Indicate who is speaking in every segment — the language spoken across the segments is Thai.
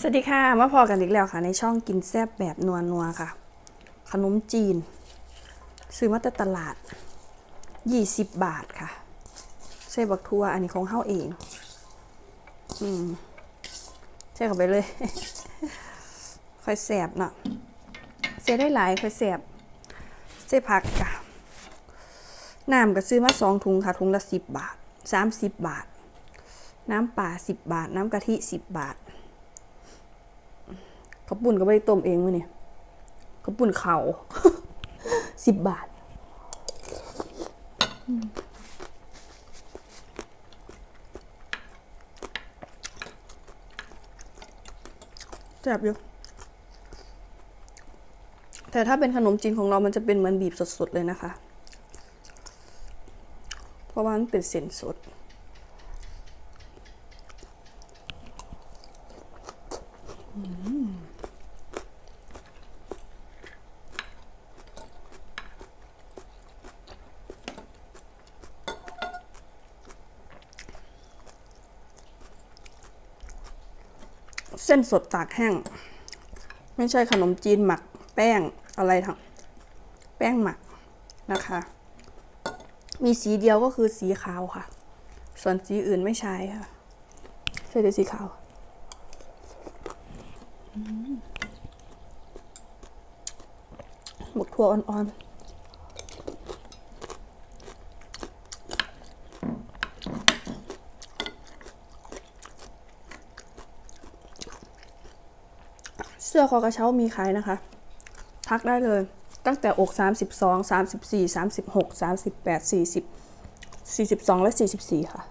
Speaker 1: สวัสดีค่ะ มาพอกันอีกแล้วค่ะ ในช่องกินแซบแบบนัวนัวค่ะ ขนมจีน ซื้อมาแต่ตลาด 20 บาทค่ะใส่บักทั่วอันนี้ของเฮาเอง อืมใช่เข้าไปเลย ค่อยแสบเนาะเสียได้หลายค่อยแสบใส่ผักกะน้ำก็ซื้อมาสองถุงค่ะ ถุงละสิบบาทสามสิบบาท น้ำป่าสิบบาท น้ำกะทิสิบบาท ข้าวปุ่นก็ไม่ได้ต้มเองวะเนี่ยข้าวปุ่นเขาสิบบาทแซ่บอยู่แต่ถ้าเป็นขนมจีนของเรามันจะเป็นเหมือนบีบสดๆเลยนะคะ เพราะว่ามันเป็นเส้นสด เส้นสดตากแห้ง ไม่ใช่ขนมจีนหมักแป้งอะไรทั้งแป้งหมักนะคะ มีสีเดียวก็คือสีขาวค่ะ ส่วนสีอื่นไม่ใช้ค่ะใช่แต่สีขาวอืมหมกถั่วอ่อนๆ เสื้อคอกระเช้ามีขายนะคะ ทักได้เลย ตั้งแต่อก 32 34 36 38 40 42 และ 44 ค่ะ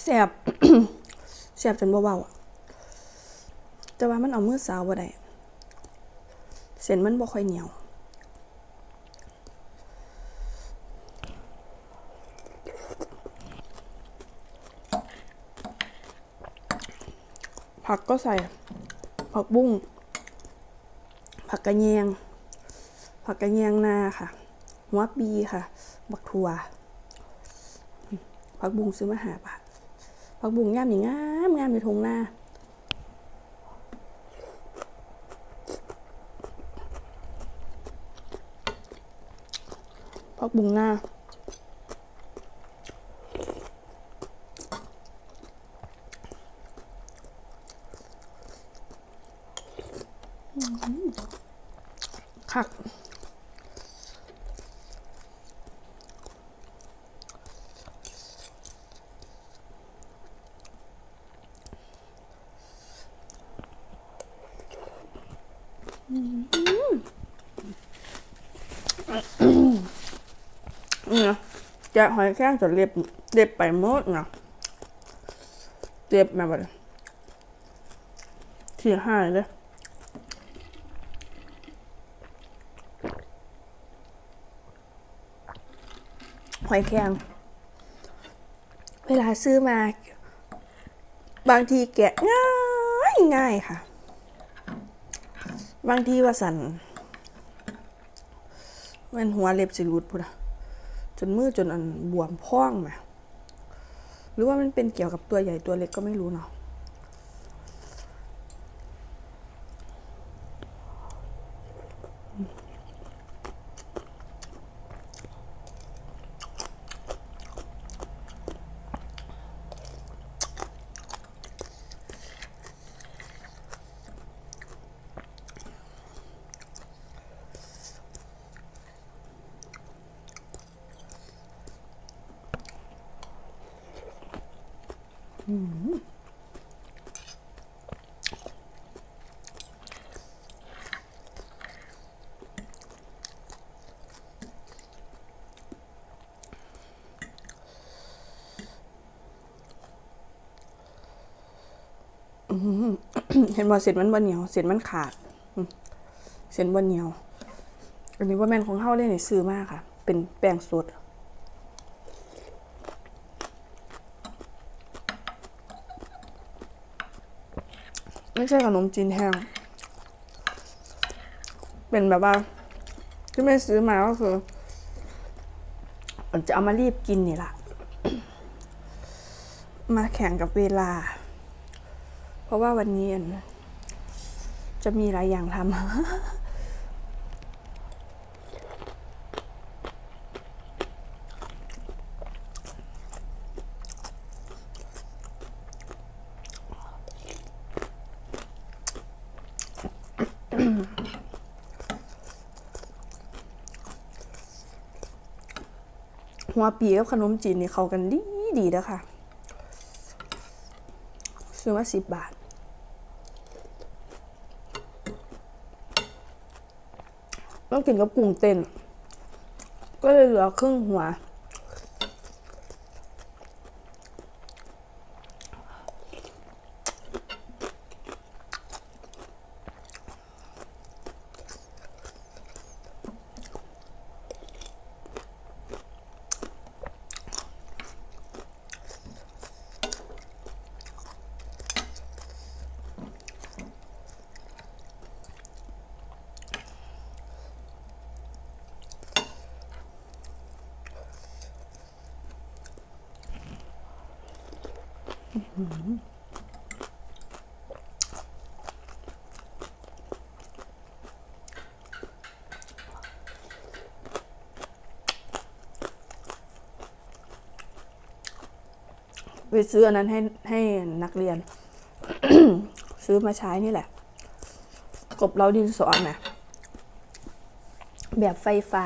Speaker 1: แสบแสบจนเบาๆอะแต่ว่ามันเอามือสาวบ่ได้เส้นมันบ่ค่อยเหนียวผักก็ใส่ ผักบุ้ง ผักกระเยง ผักกระเยงนาค่ะ หัวปีค่ะ บักถั่วผักบุ้งซื้อมาหาบาท ผักบุ้งย่ามนี่งามงามอยู่ทงหน้าผักบุ้งหน้าคัก นี่นะแกะหอยแครงจะเรียบเรียบไปหมดเนาะเรียบมาแบบเสียหาเลยหอยแครงเวลาซื้อมา บางทีแกะง่ายง่ายค่ะ บางทีว่าสันมันหัวเล็บสิรุดพุดนะจนมือจนอันบวมพองมาหรือว่ามันเป็นเกี่ยวกับตัวใหญ่ตัวเล็กก็ไม่รู้เนาะ เห็นว่าเสร็จมันบนเหนียว เสร็จมันขาด เส้นบนเหนียว อันนี้ว่าแม่นของเฮาได้ในซื้อมากค่ะ เป็นแป้งสด ไม่ใช่ขนมจีนแห้ง เป็นแบบว่าที่แม่ซื้อมาก็คือจะเอามารีบกินนี่แหละ มาแข่งกับเวลา เพราะว่าวันนี้อันจะมีหลายอย่างทำ หัวปีกับขนมจีนนี่เข้ากันดีดีแล้วค่ะ ซื้อมาสิบบาท ต้องกินกับกุ้งเต้น ก็เลยเหลือครึ่งหัว ไปซื้ออันนั้นให้ให้นักเรียน ซื้อมาใช้นี่แหละ กบเราดินสอนะแบบไฟฟ้า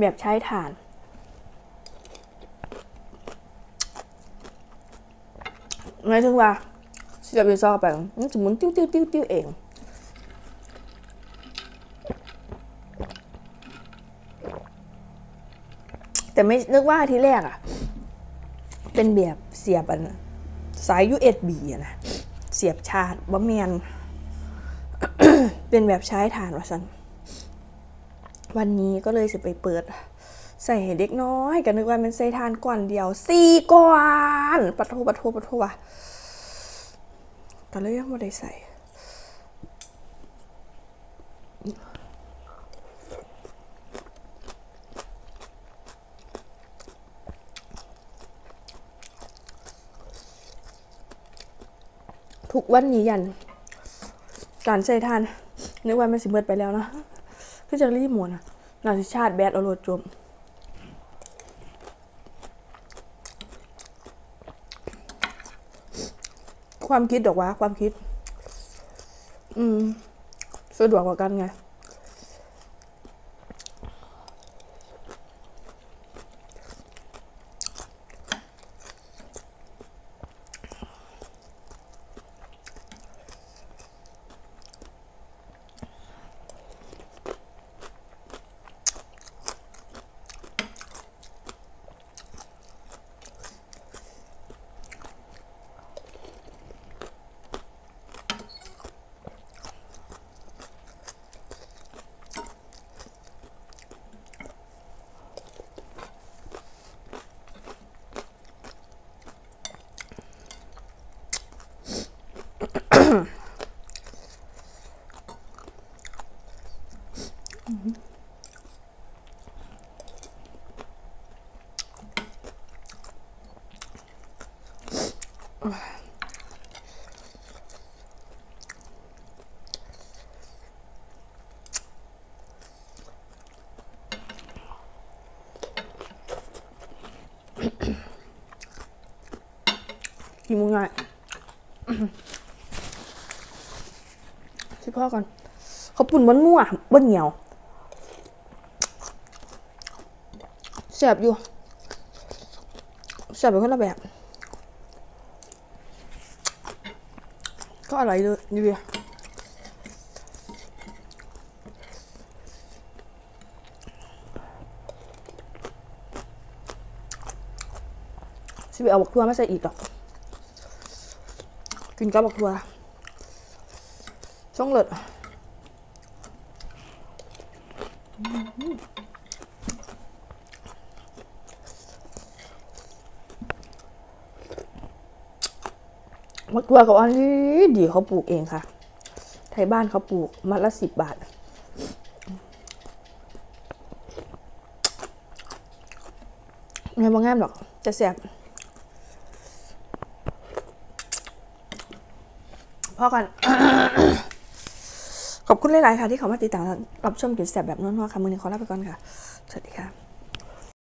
Speaker 1: แบบใช้ถ่าน หมายถึงว่าเสียบดินสอเข้าไปมันจะหมุนติ้วติ้วติ้วติ้วเองแต่ไม่นึกว่าทีแรกอะ เป็นแบบเสียบอันสาย USB อะนะ เสียบชาร์จบ่แมนเป็นแบบใช้ฐานว่าสัน วันนี้ก็เลยสิไปเปิด ใส่เด็กน้อยก็นึกว่ามันใส่ทานก่อนเดียวสี่ก้อนปะโทปะโทปะโทว่ะก็เลยยังไม่ได้ใส่ทุกวันนี้ยัน การใช้ทาน นึกว่ามันสิเบิดไปแล้วนะ คือจะรีบหมดอะนาสิชาติแบดเอาโหลดจม ความคิดดอกว่าความคิด อืม สะดวกกว่ากันไง กินมึงง่ายที่พ่อก่อนเขาปุ่นมันนัวบนเหนียวแสบอยู่แสบเป็นคนละแบบ ก็อร่อยเลยดีอะสิไปเอาบักทัวไมาใส่อีกหรอก กินกับบักทัวช่องเลิศบักทัวกับอันนี้ดีเขาปลูกเองค่ะ ไทยบ้านเขาปลูกมัดละสิบบาทไม่บางแงามหรอก จะแสบ พ่อกัน ขอบคุณหลาย ๆ ค่ะ ที่เขามาติดตามรับชมกิจแสบแบบนวนๆค่ะมือนี้ขอลาไปก่อนค่ะ สวัสดีค่ะ